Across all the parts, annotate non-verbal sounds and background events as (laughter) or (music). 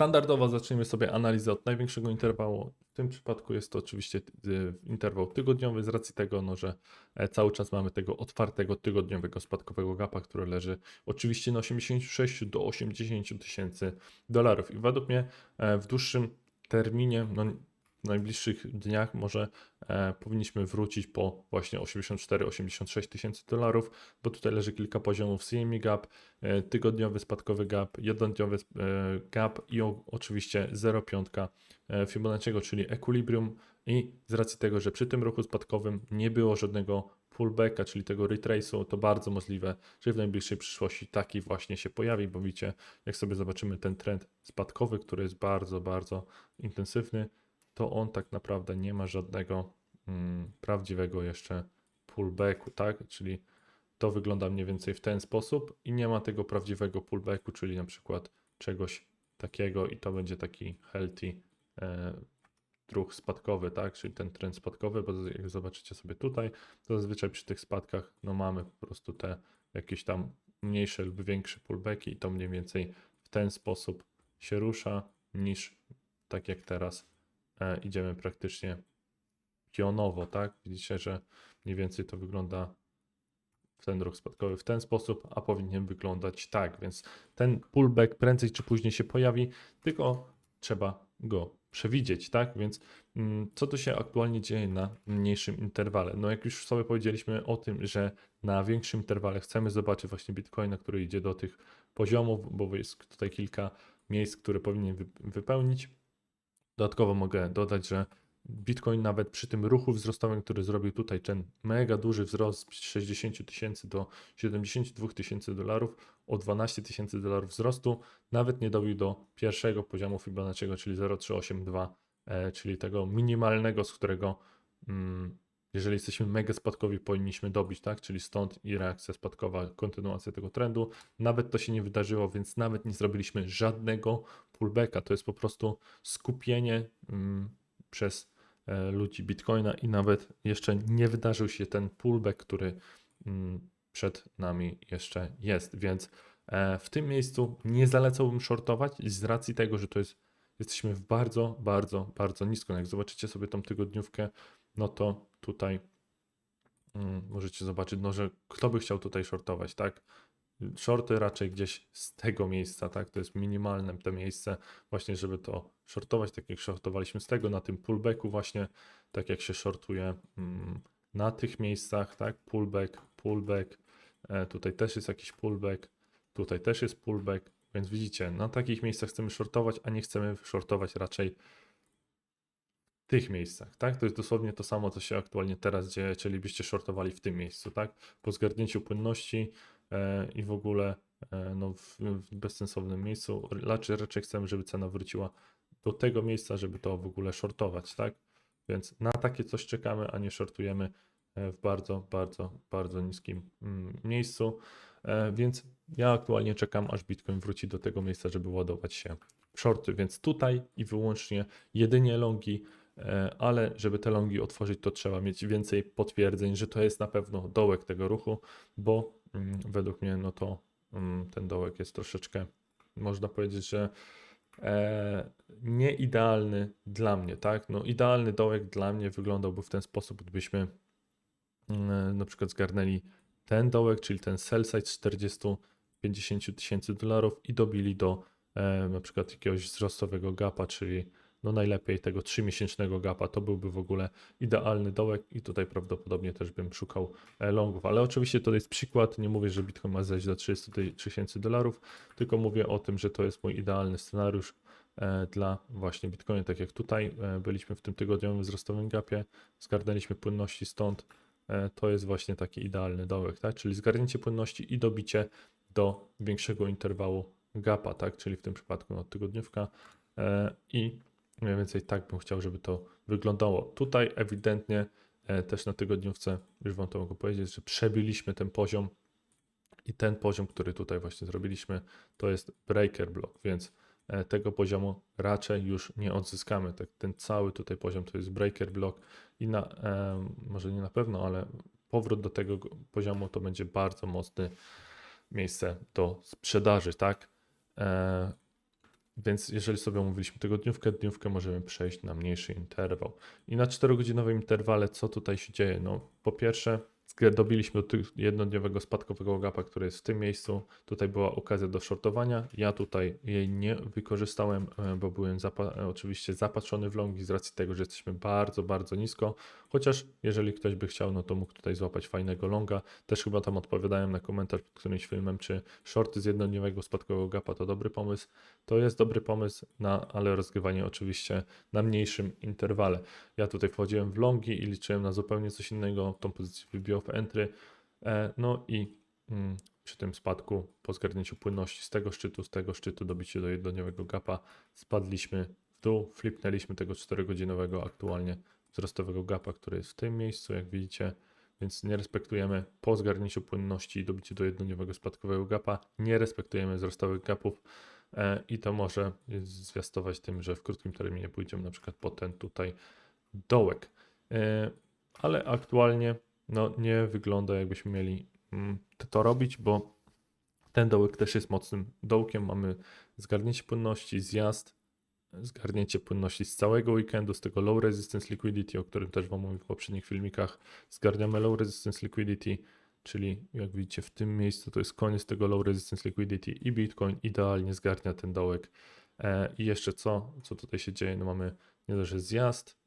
Standardowo zaczniemy sobie analizę od największego interwału. W tym przypadku jest to oczywiście y, interwał tygodniowy z racji tego, no, że e, cały czas mamy tego otwartego tygodniowego spadkowego gapa, który leży oczywiście na 86 do 80 tysięcy dolarów. I według mnie e, w dłuższym terminie, no, w najbliższych dniach może e, powinniśmy wrócić po właśnie 84-86 tysięcy dolarów, bo tutaj leży kilka poziomów CME gap, e, tygodniowy spadkowy gap, jednodniowy e, gap i o, oczywiście 0,5 e, Fibonacciego, czyli equilibrium. I z racji tego, że przy tym ruchu spadkowym nie było żadnego pullbacka, czyli tego retrace'u, to bardzo możliwe, że w najbliższej przyszłości taki właśnie się pojawi, bo widzicie, jak sobie zobaczymy ten trend spadkowy, który jest bardzo, bardzo intensywny, to on tak naprawdę nie ma żadnego mm, prawdziwego jeszcze pullbacku, tak? Czyli to wygląda mniej więcej w ten sposób i nie ma tego prawdziwego pullbacku, czyli na przykład czegoś takiego i to będzie taki healthy e, ruch spadkowy, tak? Czyli ten trend spadkowy, bo jak zobaczycie sobie tutaj, to zazwyczaj przy tych spadkach no mamy po prostu te jakieś tam mniejsze lub większe pullbacki i to mniej więcej w ten sposób się rusza niż tak jak teraz idziemy praktycznie pionowo, tak? Widzicie, że mniej więcej to wygląda w ten ruch spadkowy w ten sposób, a powinien wyglądać tak, więc ten pullback prędzej czy później się pojawi, tylko trzeba go przewidzieć, tak? Więc mm, co tu się aktualnie dzieje na mniejszym interwale? No jak już sobie powiedzieliśmy o tym, że na większym interwale chcemy zobaczyć właśnie Bitcoina, który idzie do tych poziomów, bo jest tutaj kilka miejsc, które powinien wy- wypełnić. Dodatkowo mogę dodać, że Bitcoin nawet przy tym ruchu wzrostowym, który zrobił tutaj ten mega duży wzrost z 60 tysięcy do 72 tysięcy dolarów, o 12 tysięcy dolarów wzrostu, nawet nie dobił do pierwszego poziomu Fibonacciego, czyli 0,382, e, czyli tego minimalnego, z którego mm, jeżeli jesteśmy mega spadkowi, powinniśmy dobić, tak? Czyli stąd i reakcja spadkowa, kontynuacja tego trendu. Nawet to się nie wydarzyło, więc nawet nie zrobiliśmy żadnego pullbacka. To jest po prostu skupienie mm, przez e, ludzi Bitcoina i nawet jeszcze nie wydarzył się ten pullback, który mm, przed nami jeszcze jest, więc e, w tym miejscu nie zalecałbym shortować z racji tego, że to jest, jesteśmy w bardzo, bardzo, bardzo nisko. Jak zobaczycie sobie tą tygodniówkę, no to tutaj mm, możecie zobaczyć, no, że kto by chciał tutaj shortować, tak? Shorty raczej gdzieś z tego miejsca, tak? To jest minimalne te miejsce, właśnie, żeby to shortować, tak jak shortowaliśmy z tego, na tym pullbacku, właśnie, tak jak się shortuje mm, na tych miejscach, tak? Pullback, pullback, e, tutaj też jest jakiś pullback, tutaj też jest pullback, więc widzicie, na takich miejscach chcemy shortować, a nie chcemy shortować raczej tych miejscach, tak? To jest dosłownie to samo, co się aktualnie teraz dzieje, czyli byście shortowali w tym miejscu, tak? Po zgarnięciu płynności e, i w ogóle e, no, w, bezsensownym miejscu, raczej, raczej chcemy, żeby cena wróciła do tego miejsca, żeby to w ogóle shortować, tak? Więc na takie coś czekamy, a nie shortujemy e, w bardzo, bardzo, bardzo niskim mm, miejscu. Więc ja aktualnie czekam, aż Bitcoin wróci do tego miejsca, żeby ładować się shorty. Więc tutaj i wyłącznie jedynie longi, ale żeby te longi otworzyć, to trzeba mieć więcej potwierdzeń, że to jest na pewno dołek tego ruchu, bo mm, według mnie no to mm, ten dołek jest troszeczkę, można powiedzieć, że e, nieidealny dla mnie, tak? No idealny dołek dla mnie wyglądałby w ten sposób, gdybyśmy mm, na przykład zgarnęli ten dołek, czyli ten sell side z 40-50 tysięcy dolarów i dobili do e, na przykład jakiegoś wzrostowego gapa, czyli no najlepiej tego 3-miesięcznego gapa, to byłby w ogóle idealny dołek i tutaj prawdopodobnie też bym szukał e, longów, ale oczywiście to jest przykład, nie mówię, że Bitcoin ma zejść do 30 tysięcy dolarów, tylko mówię o tym, że to jest mój idealny scenariusz e, dla właśnie Bitcoina, tak jak tutaj e, byliśmy w tym tygodniowym wzrostowym gapie, zgarnęliśmy płynności stąd, to jest właśnie taki idealny dołek, tak? Czyli zgarnięcie płynności i dobicie do większego interwału gapa, tak? Czyli w tym przypadku no, tygodniówka i mniej więcej tak bym chciał, żeby to wyglądało. Tutaj ewidentnie e, też na tygodniówce, już Wam to mogę powiedzieć, że przebiliśmy ten poziom i ten poziom, który tutaj właśnie zrobiliśmy, to jest breaker block, więc e, tego poziomu raczej już nie odzyskamy. Tak, ten cały tutaj poziom to jest breaker block i na, e, może nie na pewno, ale powrót do tego go- poziomu to będzie bardzo mocne miejsce do sprzedaży, tak? E, Więc jeżeli sobie omówiliśmy tygodniówkę, dniówkę możemy przejść na mniejszy interwał. I na 4-godzinowym interwale co tutaj się dzieje? No, po pierwsze, dobiliśmy do tych jednodniowego spadkowego gapa, który jest w tym miejscu. Tutaj była okazja do shortowania. Ja tutaj jej nie wykorzystałem, e, bo byłem zapa- e, oczywiście zapatrzony w longi z racji tego, że jesteśmy bardzo, bardzo nisko. Chociaż jeżeli ktoś by chciał, no to mógł tutaj złapać fajnego longa. Też chyba tam odpowiadałem na komentarz pod którymś filmem, czy shorty z jednodniowego spadkowego gapa to dobry pomysł. To jest dobry pomysł, na, ale rozgrywanie oczywiście na mniejszym interwale. Ja tutaj wchodziłem w longi i liczyłem na zupełnie coś innego. Tą pozycję wybiło w entry. E, no i mm, przy tym spadku po zgarnięciu płynności z tego szczytu, z tego szczytu dobicie do jednodniowego gapa spadliśmy w dół, flipnęliśmy tego 4-godzinowego aktualnie wzrostowego gapa, który jest w tym miejscu, jak widzicie. Więc nie respektujemy po zgarnięciu płynności i dobiciu do jednodniowego spadkowego gapa, nie respektujemy wzrostowych gapów e, i to może zwiastować tym, że w krótkim terminie pójdziemy na przykład po ten tutaj dołek. E, ale aktualnie no, nie wygląda jakbyśmy mieli mm, to, robić, bo ten dołek też jest mocnym dołkiem. Mamy zgarnięcie płynności, zjazd, zgarnięcie płynności z całego weekendu, z tego low resistance liquidity, o którym też Wam mówiłem w poprzednich filmikach. Zgarniamy low resistance liquidity, czyli jak widzicie w tym miejscu to jest koniec tego low resistance liquidity i Bitcoin idealnie zgarnia ten dołek. E, I jeszcze co, co tutaj się dzieje? No mamy nie dość, że zjazd,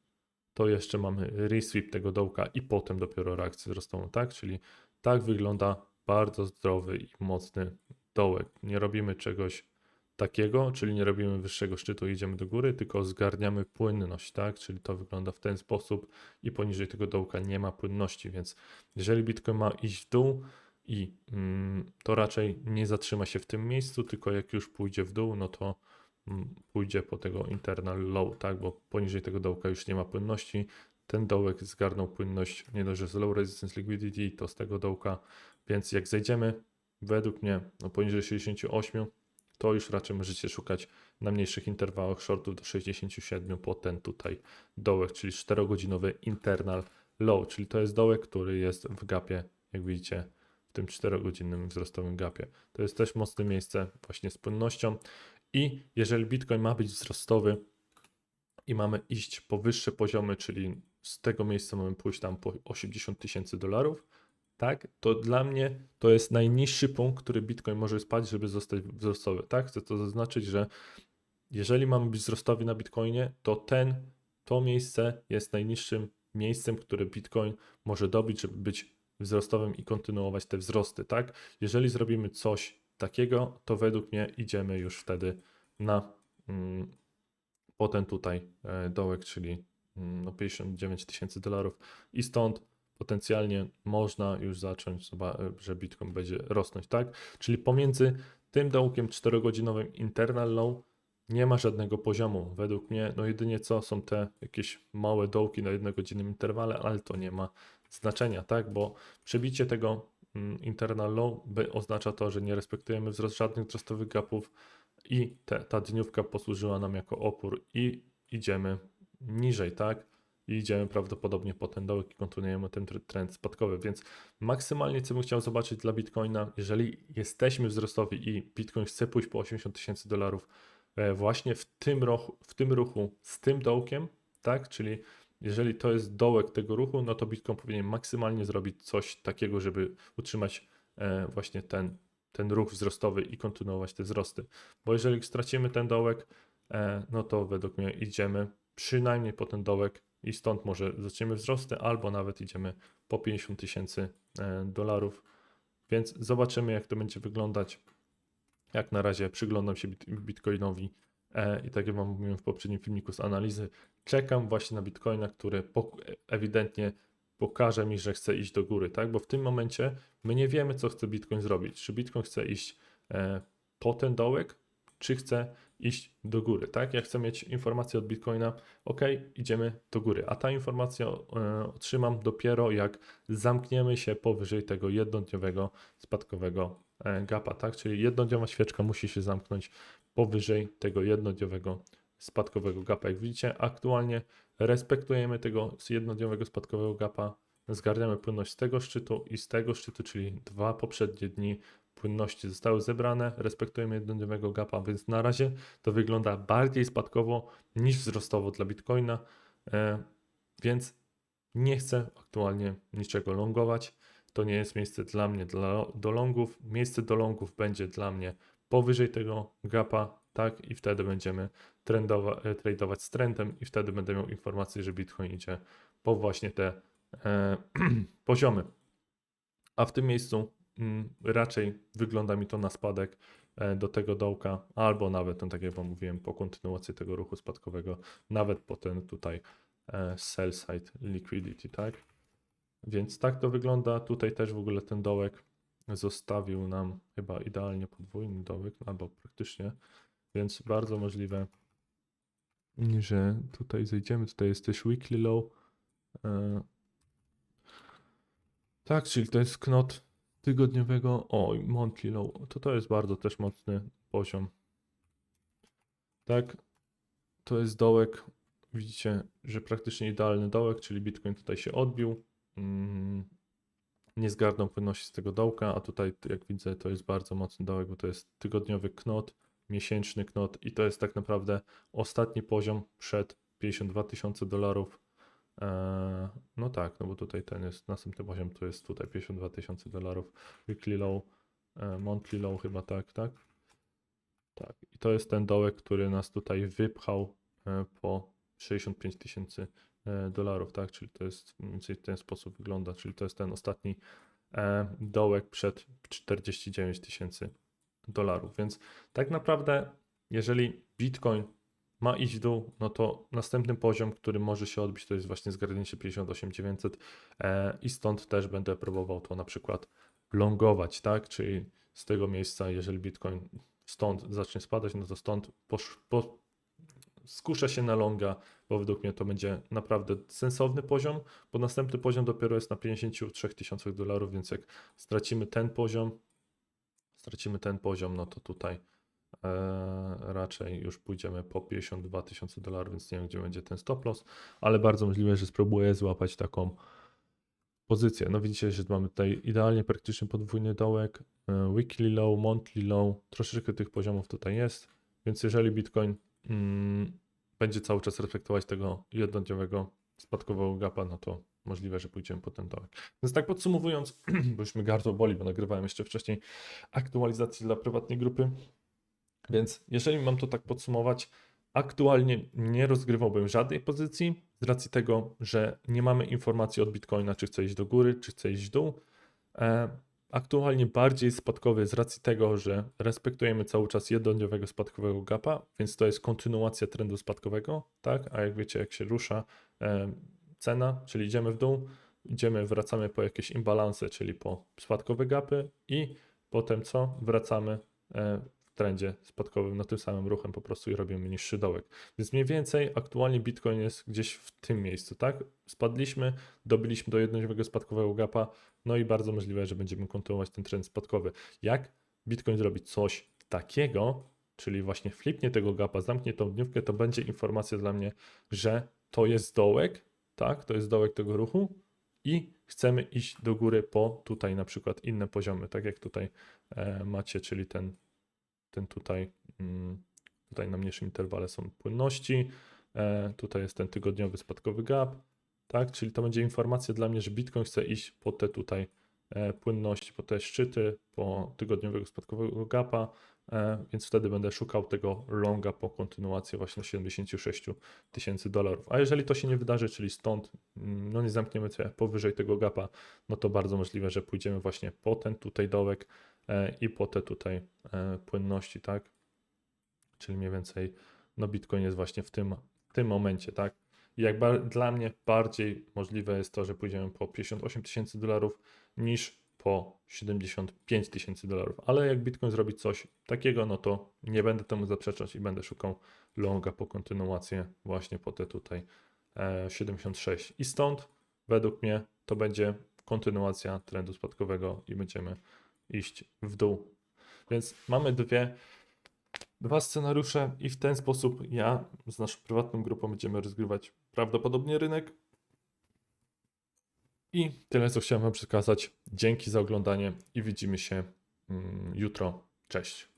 to jeszcze mamy resweep tego dołka i potem dopiero reakcję wzrostową, tak? Czyli tak wygląda bardzo zdrowy i mocny dołek. Nie robimy czegoś takiego, czyli nie robimy wyższego szczytu idziemy do góry, tylko zgarniamy płynność, tak? Czyli to wygląda w ten sposób i poniżej tego dołka nie ma płynności, więc jeżeli Bitcoin ma iść w dół i mm, to raczej nie zatrzyma się w tym miejscu, tylko jak już pójdzie w dół, no to pójdzie po tego internal low, tak? Bo poniżej tego dołka już nie ma płynności. Ten dołek zgarnął płynność nie dość, że z low resistance liquidity, to z tego dołka, więc jak zejdziemy, według mnie no poniżej 68, to już raczej możecie szukać na mniejszych interwałach shortów do 67 po ten tutaj dołek, czyli 4-godzinowy internal low, czyli to jest dołek, który jest w gapie, jak widzicie, w tym 4-godzinnym wzrostowym gapie. To jest też mocne miejsce właśnie z płynnością i jeżeli Bitcoin ma być wzrostowy i mamy iść po wyższe poziomy, czyli z tego miejsca mamy pójść tam po 80 tysięcy dolarów, tak, to dla mnie to jest najniższy punkt, który Bitcoin może spać, żeby zostać wzrostowy, tak? Chcę to zaznaczyć, że jeżeli mamy być wzrostowi na Bitcoinie, to ten, to miejsce jest najniższym miejscem, które Bitcoin może dobić, żeby być wzrostowym i kontynuować te wzrosty, tak? Jeżeli zrobimy coś takiego, to według mnie idziemy już wtedy na mm, potem tutaj e, dołek, czyli mm, no 59 tysięcy dolarów i stąd potencjalnie można już zacząć, zoba- że Bitcoin będzie rosnąć, tak? Czyli pomiędzy tym dołkiem 4-godzinowym internal low nie ma żadnego poziomu. Według mnie, no jedynie co są te jakieś małe dołki na jednogodzinnym interwale, ale to nie ma znaczenia, tak? Bo przebicie tego internal low by oznacza to, że nie respektujemy wzrost żadnych wzrostowych gapów i te, ta dniówka posłużyła nam jako opór i idziemy niżej, tak? i idziemy prawdopodobnie po ten dołek i kontynuujemy ten tr- trend spadkowy. Więc maksymalnie co bym chciał zobaczyć dla Bitcoina, jeżeli jesteśmy wzrostowi i Bitcoin chce pójść po 80 tysięcy dolarów e, właśnie w tym, ruchu, w tym ruchu z tym dołkiem, tak, czyli jeżeli to jest dołek tego ruchu, no to Bitcoin powinien maksymalnie zrobić coś takiego, żeby utrzymać e, właśnie ten, ten ruch wzrostowy i kontynuować te wzrosty. Bo jeżeli stracimy ten dołek, e, no to według mnie idziemy przynajmniej po ten dołek i stąd może zaczniemy wzrosty, albo nawet idziemy po 50 tysięcy e, dolarów. Więc zobaczymy, jak to będzie wyglądać. Jak na razie przyglądam się bit- Bitcoinowi i tak jak Wam mówiłem w poprzednim filmiku z analizy, czekam właśnie na Bitcoina, który ewidentnie pokaże mi, że chce iść do góry, tak? Bo w tym momencie my nie wiemy, co chce Bitcoin zrobić. Czy Bitcoin chce iść e, po ten dołek, czy chce iść do góry, tak? Ja chcę mieć informację od Bitcoina, ok, idziemy do góry, a ta informacja e, otrzymam dopiero jak zamkniemy się powyżej tego jednodniowego spadkowego e, gapa, tak? Czyli jednodniowa świeczka musi się zamknąć powyżej tego jednodniowego spadkowego gapa. Jak widzicie, aktualnie respektujemy tego jednodniowego spadkowego gapa, zgarniamy płynność z tego szczytu i z tego szczytu, czyli dwa poprzednie dni płynności zostały zebrane, respektujemy jednodniowego gapa, więc na razie to wygląda bardziej spadkowo niż wzrostowo dla Bitcoina, e, więc nie chcę aktualnie niczego longować. To nie jest miejsce dla mnie dla, do longów. Miejsce do longów będzie dla mnie powyżej tego gapa, tak, i wtedy będziemy e, tradować z trendem i wtedy będę miał informację, że Bitcoin idzie po właśnie te e, (clears throat) poziomy. A w tym miejscu mm, raczej wygląda mi to na spadek e, do tego dołka, albo nawet, no, tak jak Wam mówiłem, po kontynuacji tego ruchu spadkowego, nawet po ten tutaj e, sell side liquidity, tak? Więc tak to wygląda. Tutaj też w ogóle ten dołek zostawił nam chyba idealnie podwójny dołek, albo praktycznie, więc bardzo możliwe, że tutaj zejdziemy. Tutaj jest też weekly low. E, tak, czyli to jest knot tygodniowego. O, monthly low. To to jest bardzo też mocny poziom. Tak, to jest dołek. Widzicie, że praktycznie idealny dołek, czyli Bitcoin tutaj się odbił. Mm, nie zgarnął płynności z tego dołka, a tutaj, jak widzę, to jest bardzo mocny dołek, bo to jest tygodniowy knot, miesięczny knot i to jest tak naprawdę ostatni poziom przed 52 tysiące dolarów. Eee, no tak, no bo tutaj ten jest, następny poziom to jest tutaj 52 tysiące dolarów, weekly low, e, monthly low chyba tak, tak? Tak, i to jest ten dołek, który nas tutaj wypchał e, po 65 tysięcy e, dolarów, tak? Czyli to jest mniej więcej w ten sposób wygląda, czyli to jest ten ostatni e, dołek przed 49 tysięcy dolarów. Więc tak naprawdę, jeżeli Bitcoin ma iść w dół, no to następny poziom, który może się odbić, to jest właśnie zgarnięcie 58900 e, i stąd też będę próbował to na przykład longować, tak? Czyli z tego miejsca, jeżeli Bitcoin stąd zacznie spadać, no to stąd posz, po, skuszę się na longa, bo według mnie to będzie naprawdę sensowny poziom, bo następny poziom dopiero jest na 53 tysiącach dolarów, więc jak stracimy ten poziom, stracimy ten poziom, no to tutaj e, raczej już pójdziemy po 52 tysiące dolarów, więc nie wiem, gdzie będzie ten stop loss, ale bardzo możliwe, że spróbuję złapać taką pozycję. No widzicie, że mamy tutaj idealnie praktycznie podwójny dołek, e, weekly low, monthly low, troszeczkę tych poziomów tutaj jest, więc jeżeli Bitcoin mm, będzie cały czas reflektować tego jednodniowego spadkowego gapa, no to możliwe, że pójdziemy po ten dołek. Więc tak podsumowując, bo już mi gardło boli, bo nagrywałem jeszcze wcześniej aktualizację dla prywatnej grupy, więc jeżeli mam to tak podsumować, aktualnie nie rozgrywałbym żadnej pozycji z racji tego, że nie mamy informacji od Bitcoina, czy chce iść do góry, czy chce iść w dół. E, aktualnie bardziej spadkowy z racji tego, że respektujemy cały czas jednodniowego spadkowego gapa, więc to jest kontynuacja trendu spadkowego, tak? A jak wiecie, jak się rusza e, cena, czyli idziemy w dół, idziemy, wracamy po jakieś imbalanse, czyli po spadkowe gapy i potem co? Wracamy e, w trendzie spadkowym, no tym samym ruchem po prostu i robimy niższy dołek. Więc mniej więcej aktualnie Bitcoin jest gdzieś w tym miejscu, tak? Spadliśmy, dobiliśmy do jednodniowego spadkowego gapa, no i bardzo możliwe, że będziemy kontynuować ten trend spadkowy. Jak Bitcoin zrobi coś takiego, czyli właśnie flipnie tego gapa, zamknie tą dniówkę, to będzie informacja dla mnie, że to jest dołek, tak? To jest dołek tego ruchu i chcemy iść do góry po tutaj na przykład inne poziomy, tak jak tutaj e, macie, czyli ten, ten tutaj, mm, tutaj na mniejszym interwale są płynności, e, tutaj jest ten tygodniowy spadkowy gap, tak? Czyli to będzie informacja dla mnie, że Bitcoin chce iść po te tutaj e, płynności, po te szczyty, po tygodniowego spadkowego gapa, więc wtedy będę szukał tego longa po kontynuacji właśnie 76 tysięcy dolarów. A jeżeli to się nie wydarzy, czyli stąd mm, no nie zamkniemy się powyżej tego gapa, no to bardzo możliwe, że pójdziemy właśnie po ten tutaj dołek e, i po te tutaj e, płynności, tak? Czyli mniej więcej no Bitcoin jest właśnie w tym, w tym momencie, tak? Jak dla mnie bardziej możliwe jest to, że pójdziemy po 58 tysięcy dolarów niż po 75 tysięcy dolarów. Ale jak Bitcoin zrobi coś takiego, no to nie będę temu zaprzeczać i będę szukał longa po kontynuację właśnie po te tutaj e, 76. I stąd według mnie to będzie kontynuacja trendu spadkowego i będziemy iść w dół. Więc mamy dwie dwa scenariusze i w ten sposób ja z naszą prywatną grupą będziemy rozgrywać prawdopodobnie rynek. I tyle, co chciałem Wam przekazać. Dzięki za oglądanie i widzimy się mm, jutro. Cześć.